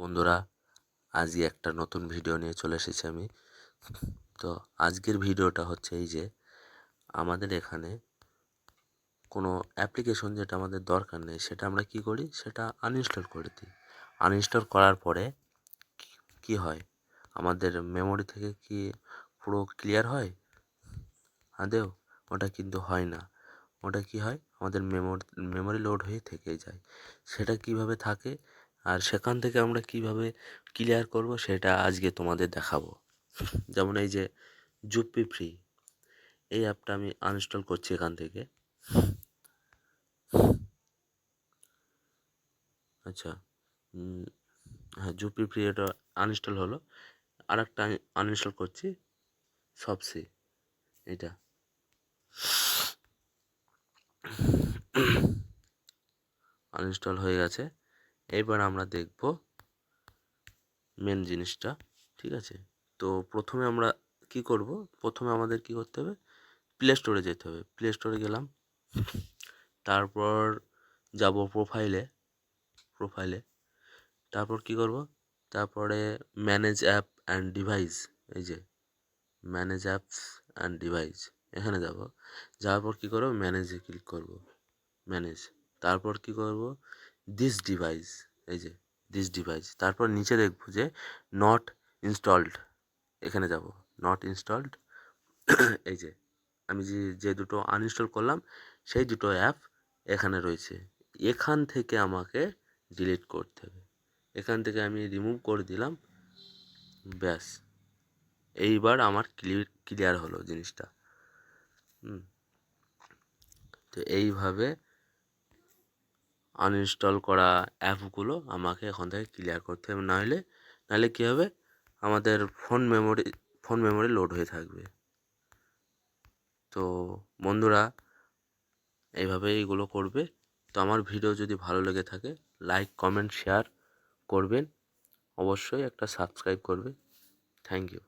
বন্ধুরা, আজই একটা নতুন ভিডিও নিয়ে চলে এসেছি আমি। তো আজকের ভিডিওটা হচ্ছে এই যে, আমাদের এখানে কোনো অ্যাপ্লিকেশন যেটা আমাদের দরকার নেই, সেটা আমরা কি করি? সেটা আনইনস্টল করে দিই। আনইনস্টল করার পরে কি- হয়? আমাদের মেমোরি থেকে কি পুরো ক্লিয়ার হয়? আদেও, ওটা কিন্তু হয় না। ওটা কি হয়? আমাদের মেমোরি মেমোরি লোড হয়ে থেকে যায়। সেটা কীভাবে থাকে? আর সেখান থেকে আমরা কীভাবে ক্লিয়ার করব সেটা আজকে তোমাদের দেখাবো। যেমন এই যে জুপি ফ্রি এই অ্যাপটা আমি আনইনস্টল করছি এখান থেকে। আচ্ছা হ্যাঁ জুপি ফ্রি এটা আনইনস্টল হলো। আর একটা আনইনস্টল করছি সবসি এটা আনইনস্টল হয়ে গেছে। এবার আমরা দেখব মেন জিনিসটা, ঠিক আছে? তো প্রথমে আমরা কি করব? প্রথমে আমাদের কি করতে হবে? প্লে স্টোরে যেতে হবে। প্লে স্টোরে গেলাম। তারপর যাব প্রোফাইলে প্রোফাইলে তারপর কি করব? তারপরে ম্যানেজ অ্যাপ অ্যান্ড ডিভাইস এই যে ম্যানেজ অ্যাপস অ্যান্ড ডিভাইস এখানে যাব। যাওয়ার পর কী করব? ম্যানেজে ক্লিক করব। ম্যানেজ তারপর কি করব? দিস ডিভাইস এই যে দিস ডিভাইস তারপর নিচে দেখব যে নট ইনস্টলড এখানে যাব নট ইনস্টলড এই যে, আমি যে যে দুটো আনইনস্টল করলাম, সেই দুটো অ্যাপ এখানে রয়েছে, এখান থেকে আমাকে ডিলিট করতে হবে, এখান থেকে আমি রিমুভ করে দিলাম, ব্যাস, এইবার আমার ক্লিয়ার ক্লিয়ার হলো জিনিসটা, হুম, তো এইভাবে আনইনস্টল করা অ্যাপগুলো আমাকে এখন থেকে ক্লিয়ার করতে হবে। নাহলে নাহলে কী হবে? আমাদের phone memory phone memory load হয়ে থাকবে। তো বন্ধুরা এইভাবে এইগুলো করবে। তো আমার ভিডিও যদি ভালো লেগে থাকে লাইক কমেন্ট শেয়ার করবেন। অবশ্যই একটা সাবস্ক্রাইব করবে। Thank you